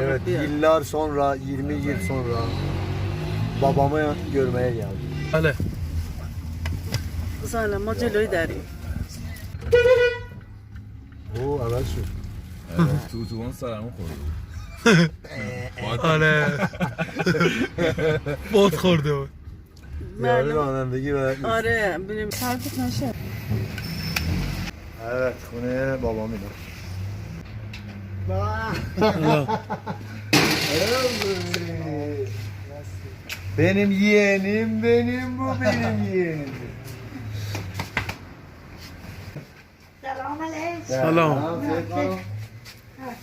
Evet yıllar sonra 20 yıl sonra babamı görmeye geldim. Hele. Sana modeloyu derim. Bu araç şu. Tuğtuğun salamı koydu. Hele. Bot koydu. Yarın anandaki ve... Araya, benim tarif etmen şey. Evet, konuya babamı da. benim yeğenim benim bu benim yeğenim. Selam aleyküm. Selam. Selam.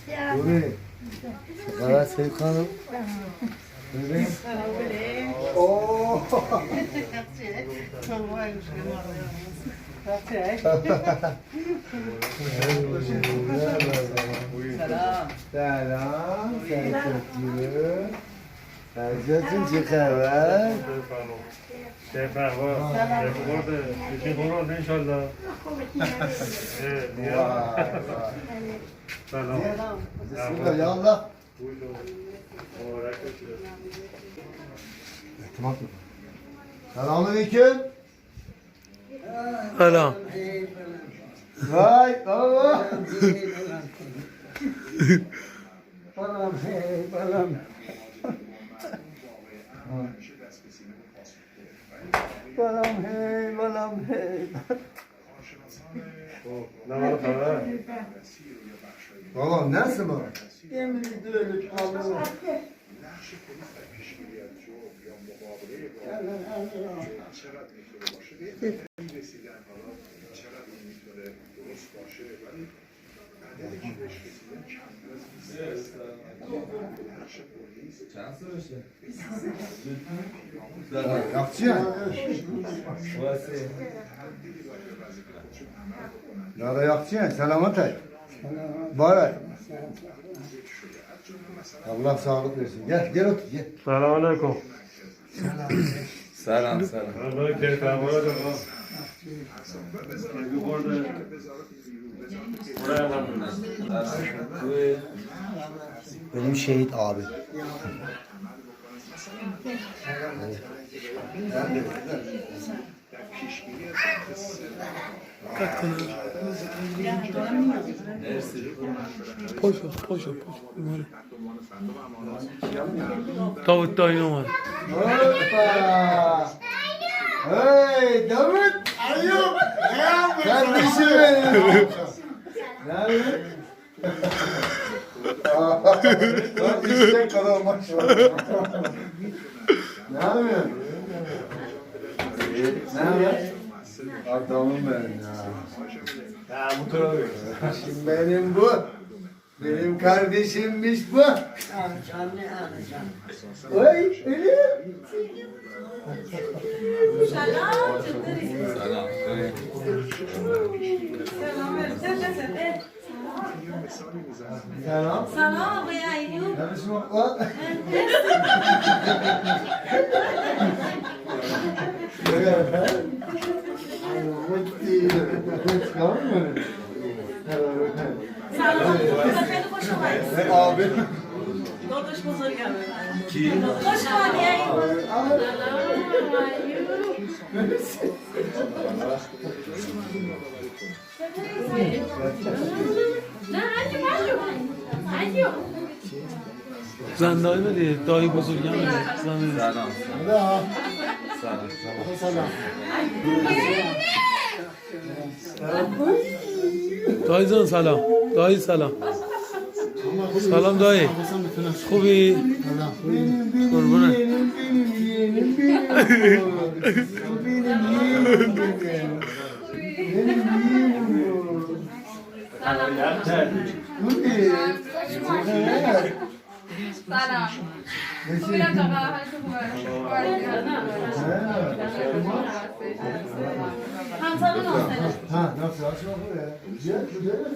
Selam. Selam. Selam. 그래? 오. 같이. 정말 Selam. Selam. Sen çok iyi. Sen sesin çıkar ha. Sefa var. Sefa var da. İşin olur inşallah. Evet. Selam. Bismillah. Ya Allah. Selamünaleyküm. Selam. Vay baba. Balam hey balam. Balam hey balam hey. Oh, ne var Valla neresi mi? Gemide ölüp kaldım. Yapçı ya. Ya da yapçı bana. Allah sağlık versin. Gel gel otur gel. Selamun aleyküm. Selam selam. Selam. Aleyküm benim şehit abi. Katkın abi. Poşo, poşo, poşo. Böyle. Davut da oynamadı. Hoppa! Hey Davut! Ayıp! Kardeşim benim! Davut! Bak işte kadar maç var. Ne yapıyorsun? Yedik ne haber? Adamım benim ya. Ya bu tarafa Şimdi benim bu. Benim kardeşimmiş bu. Oy ölüm. Selam. Selam. Selam. Selam. Selam. Selam. Sen kafanı boş Ne abi? Dodoş bozor gelmedi. Ki? Boş var ya. Zannediyor diye dahi bozulgen mi? Zannediyor. Dayıcan selam. Dayı selam. Selam dayı. Kubi. Dur bunu. Selam. Selam. Hamza'nın olsaydı. Ha, nasıl açma bu ya? Diğer bu değil mi?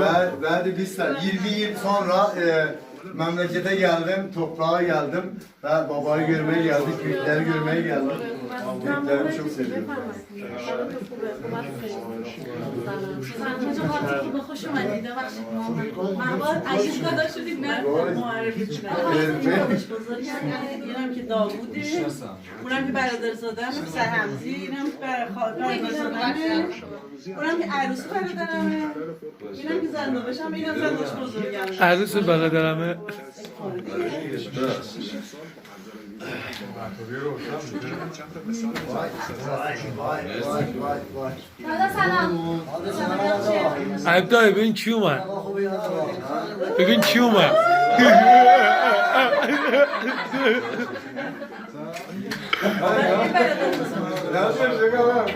Ben, ben de bir sene, 20 yıl sonra e, memlekete geldim, toprağa geldim. Ben babayı görmeye geldik, büyükleri görmeye geldim. خوبه خوش اومدید ببخشید ما شدید نه معرفی اینم که داووده اونم که برادر زادم سهمزی اینم برادر زادم اونم که عروس برادرمه اینم که زندوبشم اینم زندوبش بزرگم عروس برادرمه Alp dayı bugün çiğ mi? Bugün çiğ mi? Nasıl şaka var mı?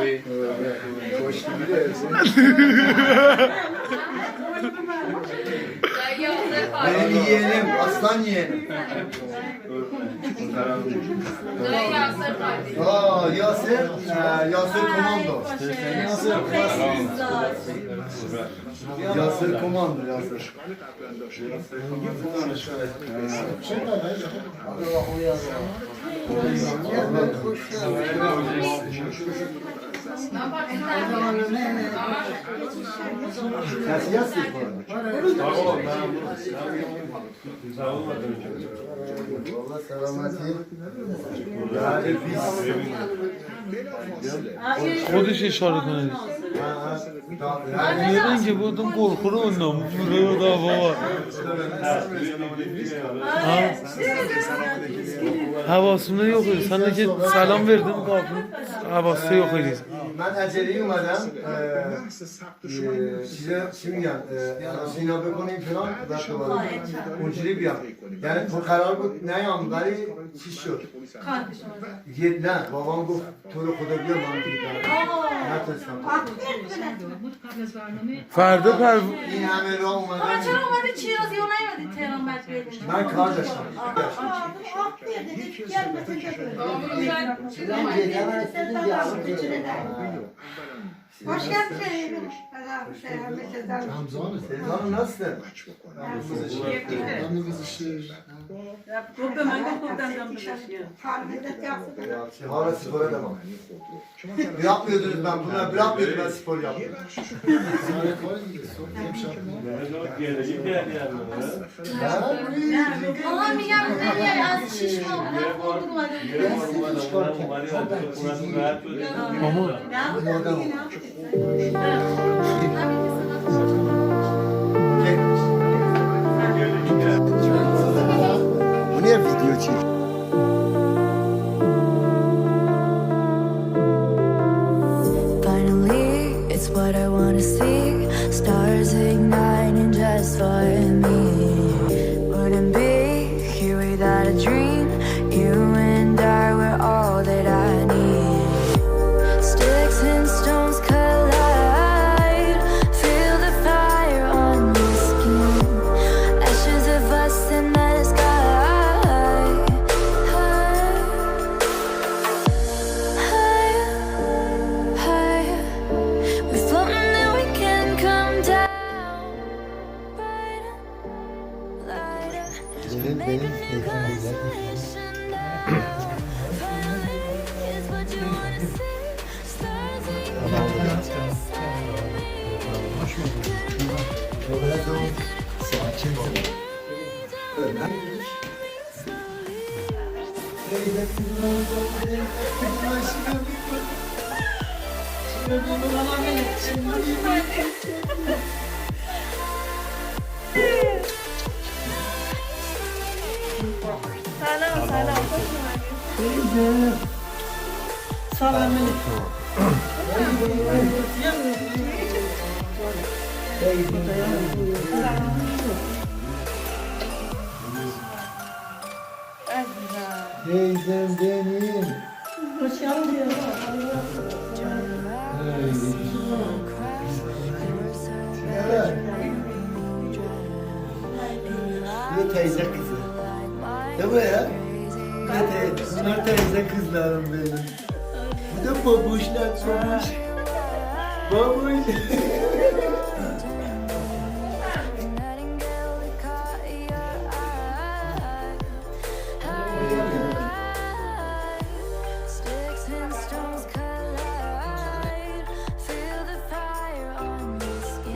Evet. Hoş gibi de. Benim yeğenim, aslan yeğenim. Aa, Yasir, e, Yasir komando. Yasir, Yasir komando, Yasir. Yasir. Sesi yaz ki neden ki bunun korkunu ondan vuruyor da baba. Ha? Havasında yok idi. Sen ki selam verdin kapının. Havası yok idi. ben aceleye umadan e, size şimdi yani e, Sina bekonayım falan zaten var. Uncili bir yap. Yani bu karar bu ne yan gari çiş yok. Yet ne babam bu turu kuda bir man bir tane. Ne teslim. فردا پر این همه راه اومدن چرا اومدی چیرازی و نیومدی تهران بعد بیاید من کار داشتم. よ。Hoş geldin Selim. Allah'ım selamet ederim. Hamza mı? Selam nasılsın? Hamza işi. Buradan hangi buradan Harbidat yaptım. Hala spora devam. Ne yapmıyordunuz ben buna? Ne yapmıyordum ben spor yaptım. Zaret var mıydı? Sorayım şartını. Allah'ım ya benim yer az şişme oldu. Ben korktum. Ben seni çıkartayım. Ama. Ne yapıyorsun? Finally, it's what I wanna see. Stars igniting just for me. Wouldn't be here without a dream. Sakin ol. Ömer. Selam selam. Teyze. Selam. Teyze. Teyzem benim. Evet. Bu teyze kızı. Ne bu ya? Ne teyze? Bunlar teyze kızlarım benim. Bu da babuşlar, babuş. Babuş.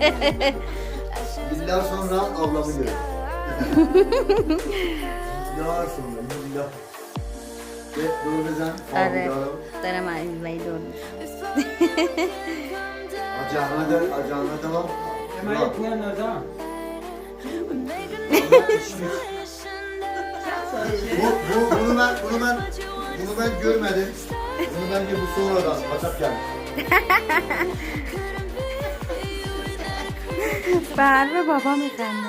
Yıllar sonra ablamı görüyorum. Yıllar sonra, yıllar. Ve bezen Evet. fabrikalarım. Darama izleyi doğru. Acağına da, acağına tamam. Bu, bu, bunu ben, bunu ben, bunu ben görmedim. Bunu bence bu sonradan, kaçak gelmiş. Bahar ve babam efendi.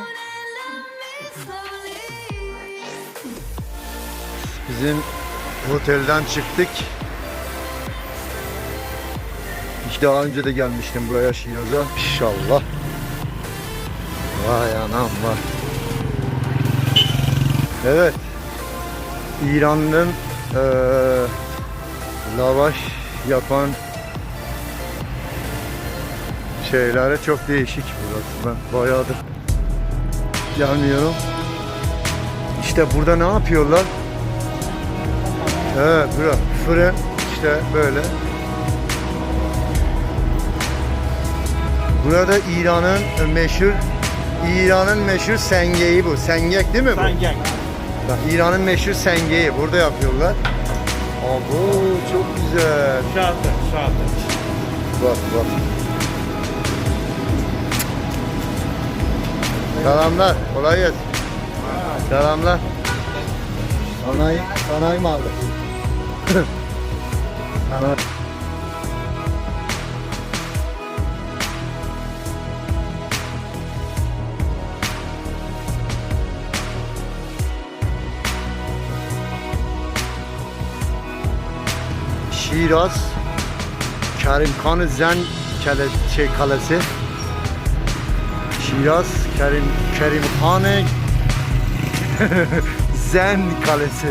Bizim otelden çıktık. Daha önce de gelmiştim buraya Şiraz'a. İnşallah. Vay anam var. Evet. İran'ın eee lavaş yapan şeylere çok değişik burası. Ben bayağıdır gelmiyorum. İşte burada ne yapıyorlar? Evet, bura. Fırın işte böyle. Burada İran'ın meşhur İran'ın meşhur sengeyi bu. Sengek değil mi bu? Sengek. Bak, İran'ın meşhur sengeyi burada yapıyorlar. Abo çok güzel. Şatı, şatı. Bak bak. Selamlar. Kolay gelsin. Selamlar. Sanayi, sanayi mi aldı? Sanayi. Şiraz Kerimkan Zen kale, şey kalesi. Şiraz Kerim Kerimhan Zen kalesi.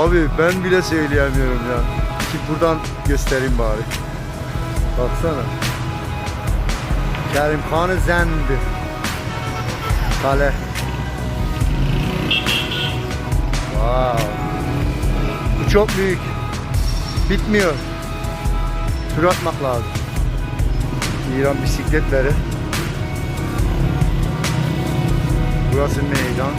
Abi ben bile söyleyemiyorum ya. Ki buradan göstereyim bari. Baksana. Kerimhan Zen'di. Kale. Wow. Bu çok büyük. Bitmiyor. Tur atmak lazım. İran bisikletleri. Burası meydan.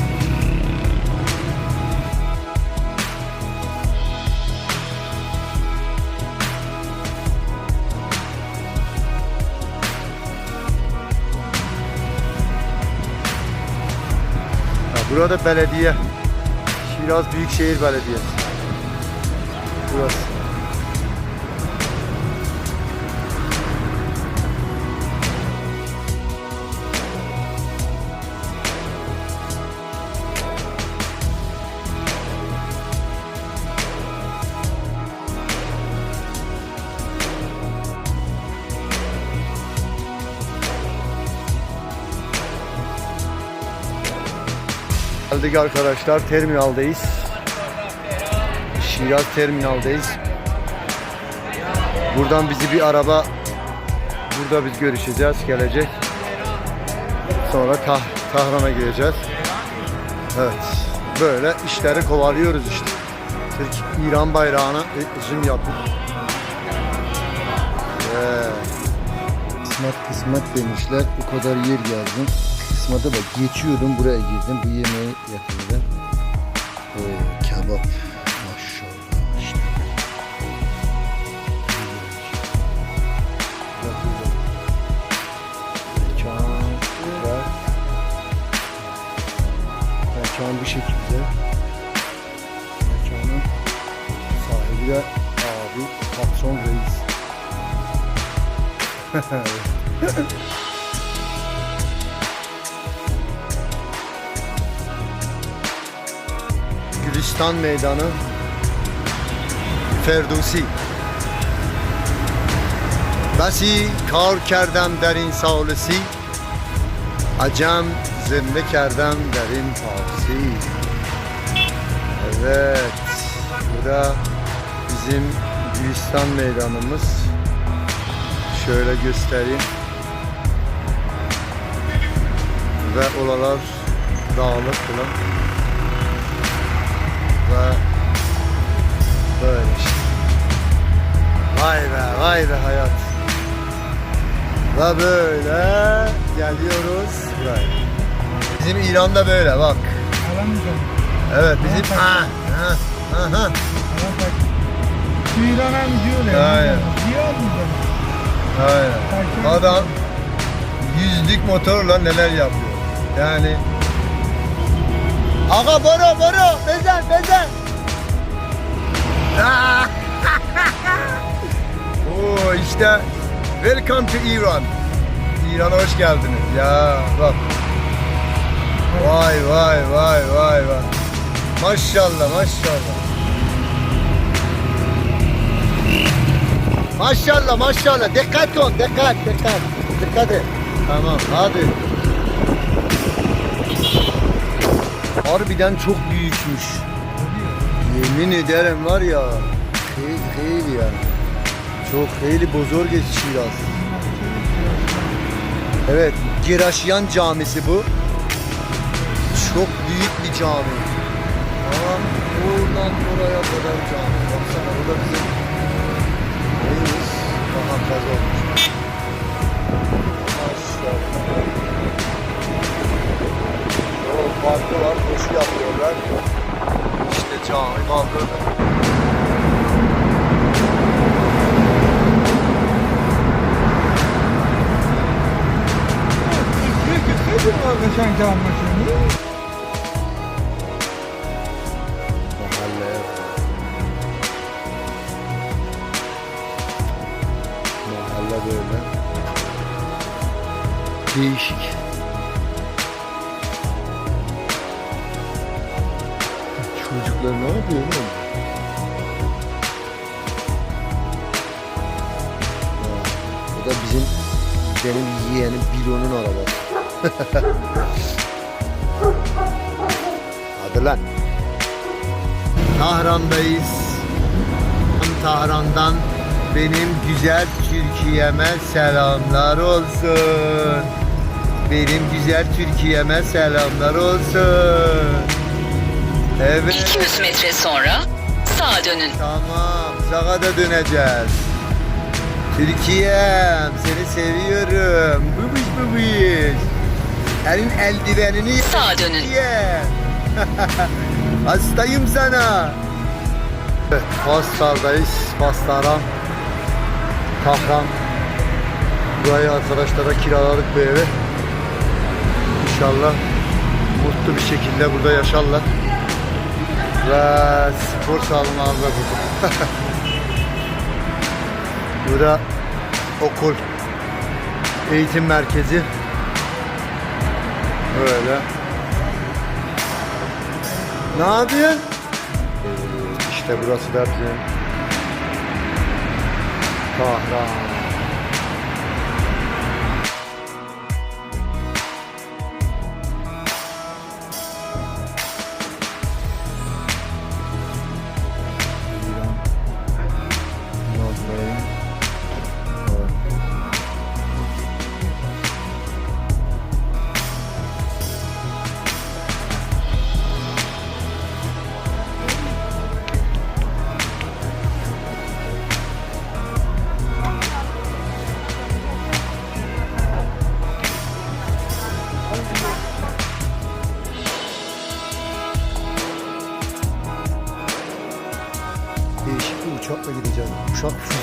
Burada belediye. Şiraz Büyükşehir Belediyesi. Burası. Geldik arkadaşlar terminaldayız. Şiraz terminaldayız. Buradan bizi bir araba burada biz görüşeceğiz gelecek. Sonra Tah Tahran'a gireceğiz. Evet. Böyle işleri kovalıyoruz işte. Türk İran bayrağını zoom yaptık. Evet. Kısmet kısmet demişler. O kadar yer yazdım. Kısmete bak geçiyordum buraya girdim. Bu yemeği yapıyorlar. Oo, kebap. Maşallah işte. Mekan var. Mekan bu şekilde. Mekanın sahibi de abi patron reis. Gülistan Meydanı Ferdusi بسی کار کردم در این سالسی عجم زنده کردم در این پارسی Evet bu da bizim Gülistan meydanımız şöyle göstereyim ve oralar dağlık falan ve böyle işte. Vay be vay be hayat. Ve böyle geliyoruz buraya. Bizim İran'da böyle bak. Alamayacağım. Evet bizim... Ha, ha, aha. İran'a mı diyor ya? Aynen. Diyor mu? Aynen. Adam yüzlük motorla neler yapıyor. Yani Aga boro boro bezen bezen. Oo işte welcome to Iran. İran'a hoş geldiniz. Ya bak. Vay vay vay vay vay. Maşallah maşallah. Maşallah maşallah. Dikkat ol dikkat dikkat. Dikkat et. Tamam hadi. Harbiden çok büyükmüş. Yemin ederim var ya. Değil değil yani. Çok hayli bozor geçiyor. Evet, Giraşyan Camisi bu. Çok büyük bir cami. Ama oradan oraya kadar cami. Baksana da bizim neyimiz? Daha fazla olmuş. Maşallah. O parkı var, koşu yapıyorlar. İşte cami kaldırdı. Nedir kardeşen kalmasın? Da bizim benim yeğenim Bilo'nun arabası. Hadi lan. Tahran'dayız. Tahran'dan benim güzel Türkiye'me selamlar olsun. Benim güzel Türkiye'me selamlar olsun. Evet. 200 metre sonra sağa dönün. Tamam. Sağa da döneceğiz. Türkiye'm seni seviyorum. Bubuş bubuş. Elin eldivenini Sağa dönün. Türkiye. Hastayım sana. Evet, Faslar'dayız. Faslar'a. Tahran. Burayı arkadaşlara kiraladık bu evi. İnşallah mutlu bir şekilde burada yaşarlar. Ve spor salonu da burada. burada okul, eğitim merkezi. Böyle. Ne yapıyorsun? İşte burası da bizim Tahran.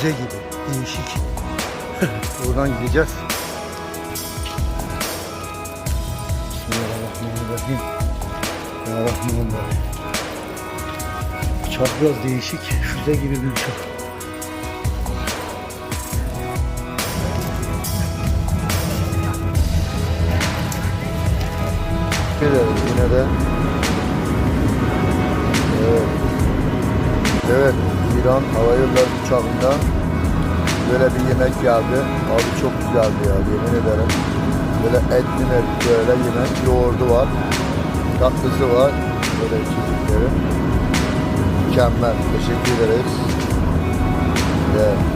Füze gibi. Değişik. Buradan gideceğiz. Bismillahirrahmanirrahim. Ya Rahmanirrahim. Uçak biraz değişik. Füze gibi bir uçak. Yine de. Evet. Evet, İran Hava Yolları uçağında böyle bir yemek geldi. Abi çok güzeldi ya, yemin ederim. Böyle etli metli böyle yemek, yoğurdu var. Tatlısı var. Böyle içecekleri. Mükemmel. Teşekkür ederiz. Evet.